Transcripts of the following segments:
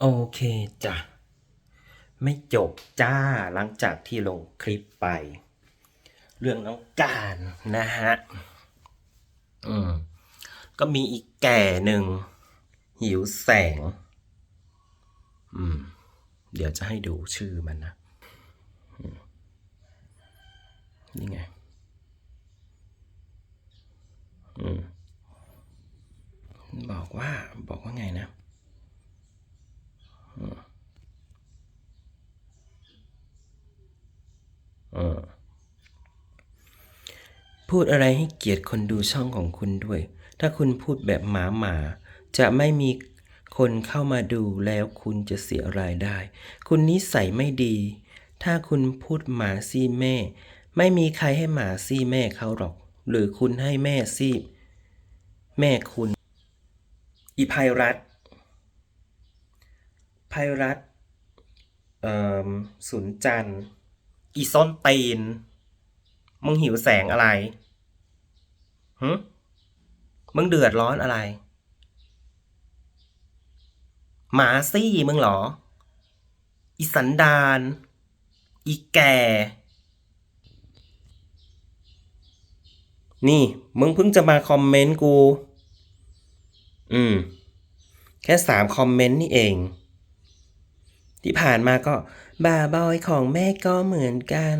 โอเคจ้ะ ไม่จบจ้าหลังจากที่ลงคลิปไป เรื่องน้องการนะฮะ อืม ก็มีอีกแก่หนึ่ง หิวแสง อืม เดี๋ยวจะให้ดูชื่อมันนะนี่ไง อืม บอกว่าบอกว่าไงนะ พูดอะไรให้เกียรติคนดูช่องของคุณด้วย ถ้าคุณพูดแบบหมาหมาจะไม่มีคนเข้ามาดูแล้วคุณจะเสียรายได้ คุณนิสัยไม่ดี ถ้าคุณพูดหมาซี่แม่ ไม่มีใครให้หมาซี่แม่เขาหรอก หรือคุณให้แม่ซี่แม่คุณ อีภัยรัตน์ภัยรัตเอ่อสุนจันทร์อีส้นตีน มึงหิวแสงอะไรหึมึงเดือดร้อนอะไร หมาซี่มึงเหรอ อีสันดาน อีแก่ นี่ มึงเพิ่งจะมาคอมเมนต์กู อืม แค่สามคอมเมนต์นี่เอง ที่ผ่านมาก็ บาบอยของแม่ก็เหมือนกัน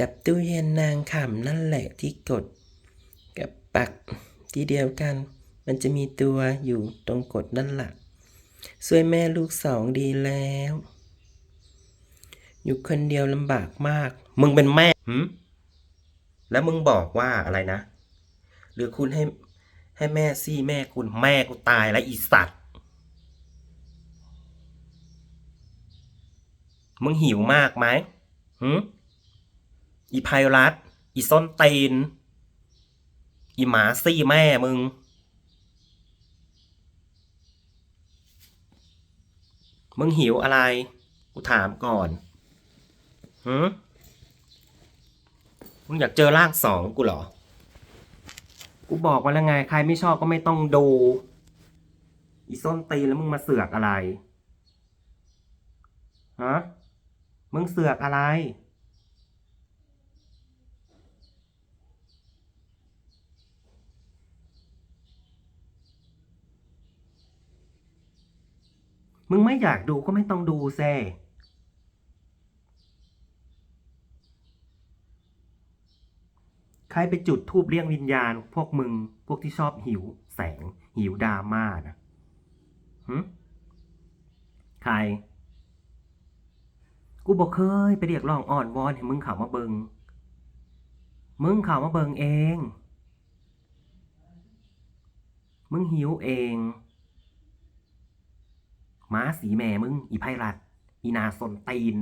กับตู้เย็นนางขำนั่นแหละที่กด กับปักที่เดียวกัน มันจะมีตัวอยู่ตรงกดนั่นแหละช่วยแม่ลูกสองดีแล้ว อยู่คนเดียวลำบากมาก มึงเป็นแม่หืมแล้วมึงบอกว่าอะไรนะ หรือคุณให้ให้แม่ซี่แม่คุณแม่กูตายแล้วอีสัตว์ มึงหิวมากไหมหืม อีไพรัตอีส้นตีน อีหมาซี่แม่มึง มึงหิวอะไร กูถามก่อนหืมมึงอยากเจอร่างสองกูเหรอ กูบอกว่าแล้วไง ใครไม่ชอบก็ไม่ต้องดู อีส้นตีนแล้วมึงมาเสือกอะไร ฮะ มึงเสือกอะไร มึงไม่อยากดูก็ไม่ต้องดูแซ่ใครไปจุดทูบเรียกวิญญาณ พวกมึง พวกที่ชอบหิวแสง หิวดราม่านะหึใคร กูบอกเคยไปเรียกร้องอ่อนวอนให้มึงเข่ามาเบิง มึงเข่ามาเบิงเอง มึงหิวเอง ม้าสีแม่มึง อีไพรัตอีนาสนตีน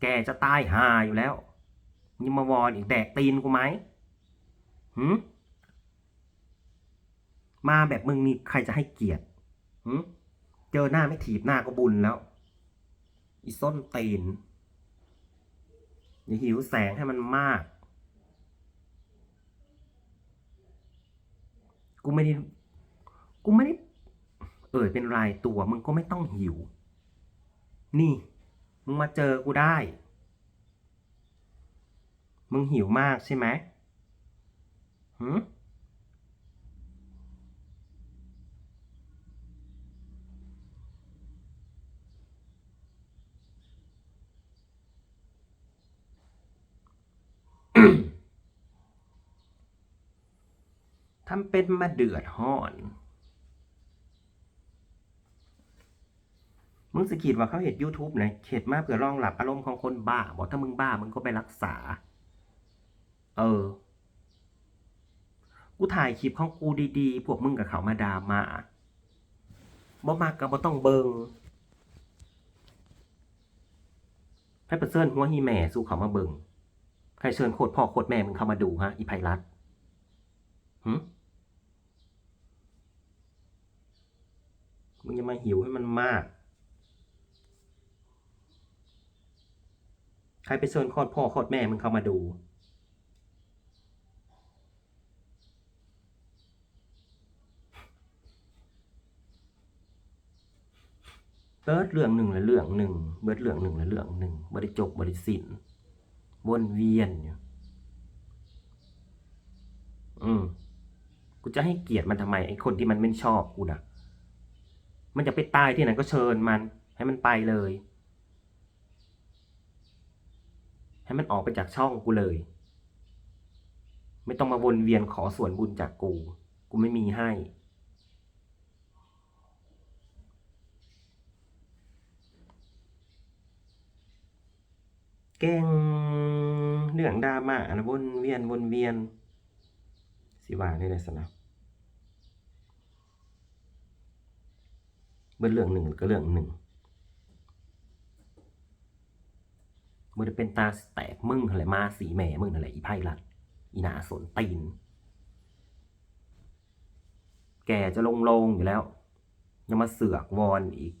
แกจะตายหาอยู่แล้วยังมาวอนอีกแดกตีนกูไหมหืมมาแบบมึงนี่ใครจะให้เกียรติหืมเจอหน้าไม่ถีบหน้าก็บุญแล้ว อีส้นตีน อย่าหิวแสงให้มันมาก กูไม่ได้ กูไม่ได้ เอ่ยเป็นรายตัวมึงก็ไม่ต้องหิว นี่ มึงมาเจอกูได้ มึงหิวมากใช่ไหมหืมทำเป็นมาเดือดห้อน มึงสกิดว่าเขาเห็น YouTube ไหนเข็ดมากเพื่อรองหลับอารมณ์ของคนบ้า บอกถ้ามึงบ้ามึงก็ไปรักษา เออ กูถ่ายคลิปของกูดีๆ พวกมึงกับเขามาดามาบ่มากกับบ่ต้องเบิงให้ประเสริญหัวฮีแม่สู้เขามาเบิงใครเชิญโคตรพ่อโคตรแม่มึงเข้ามาดูฮะ อีไพรัตหึมึงจะมาหิวให้มันมาก ใค รไปชิญโคตรพ่อโคตรแม่มึงเข้ามาดู เบิดเรื่องหนึ่งและเรื่องหนึ่งเบิดเรื่องหนึ่งและเรื่องหนึ่งบริจบบริสินวนเวียนอยู่อืมกูจะให้เกียรติมันทำไมไอ้คนที่มันไม่ชอบกูนะมันจะไปตายที่ไหนก็เชิญมัน ให้มันไปเลย ให้มันออกไปจากช่องกูเลย ไม่ต้องมาวนเวียนขอส่วนบุญจากกู กูไม่มีให้เก่งเรื่องดราม่านะวนเวียนวนเวียน สิว่าได้เลยสนะเมื่อเรื่องหนึ่งก็เรื่องหนึ่ง มันจะเป็นตาแตกมึงอะไรมาสีแหม่มึงอะไรอีไพ่ลัด อีหนาสนตีน แกจะลงลงอยู่แล้ว ยังมาเสือกวอนอีก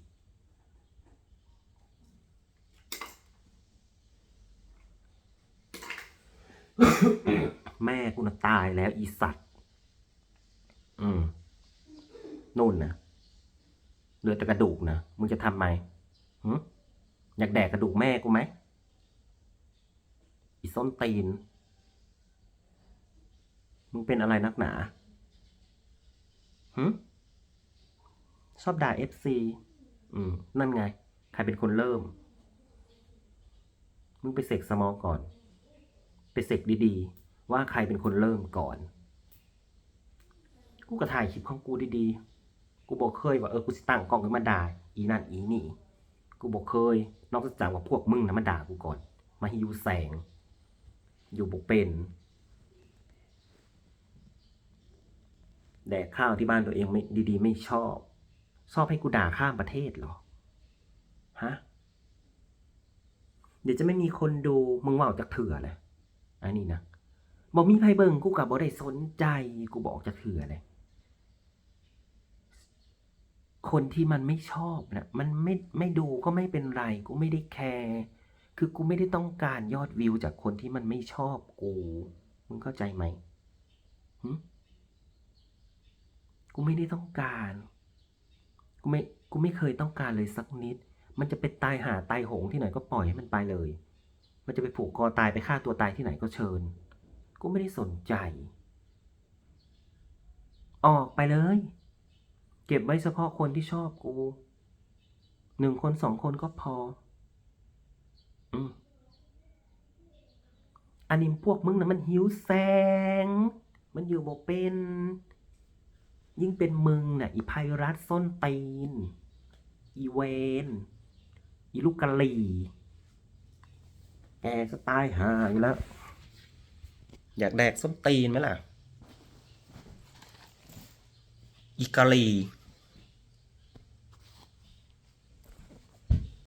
แม่กูน่ะตายแล้วอีสัตว์ อืมนู่นนะเหลือแต่กระดูกนะ มึงจะทำไหมหอยากแดกกระดูกแม่กูไหม อีส้นตีน มึงเป็นอะไรนักหนาหึชอบด่าเอฟซีอืม นั่นไง ใครเป็นคนเริ่ม มึงไปเสกสมองก่อน ไปเสกดีๆ ว่าใครเป็นคนเริ่มก่อน กูก็ถ่ายคลิปของกูดีๆ กูบอกเคยว่าเออ กูสิตั้งกล้องขึ้นมาด่า อีนั่นอีนี่ กูบอกเคย นอกจากว่าพวกมึงนะมาด่ากูก่อน มาฮิวแสง อยู่บกเป็น แดกข้าวที่บ้านตัวเองไม่ดีๆ ไม่ชอบ ชอบให้กูด่าข้ามประเทศเหรอ ฮะ เดี๋ยวจะไม่มีคนดูมึงว่าจากเถื่อเลยอันนี้นะบอกมีไพเบิงกูกับบ่ได้สนใจ กูบอกจะเถื่อเลยคนที่มันไม่ชอบนะมันไม่ไม่ดูก็ไม่เป็นไร กูไม่ได้แคร์ คือกูไม่ได้ต้องการยอดวิวจากคนที่มันไม่ชอบกู มึงเข้าใจไหมหกูไม่ได้ต้องการ กูไม่ กูไม่เคยต้องการเลยสักนิด มันจะไปตายหาตายโหงที่ไหนก็ปล่อยให้มันไปเลย มันจะไปผูกคอตายไปฆ่าตัวตายที่ไหนก็เชิญ กูไม่ได้สนใจ ออกไปเลย เก็บไว้เฉพาะคนที่ชอบกู หนึ่งคนสองคนก็พอ อันนี้พวกมึงนะมันหิวแสง มันอยู่บอกเป็น ยิ่งเป็นมึงน่ะอีไพรัสส้นตีน อีเวนอีลูกกะลีแกก็ตายหาอยู่แล้ว อยากแดกส้นตีนไหมล่ะ อีกะลี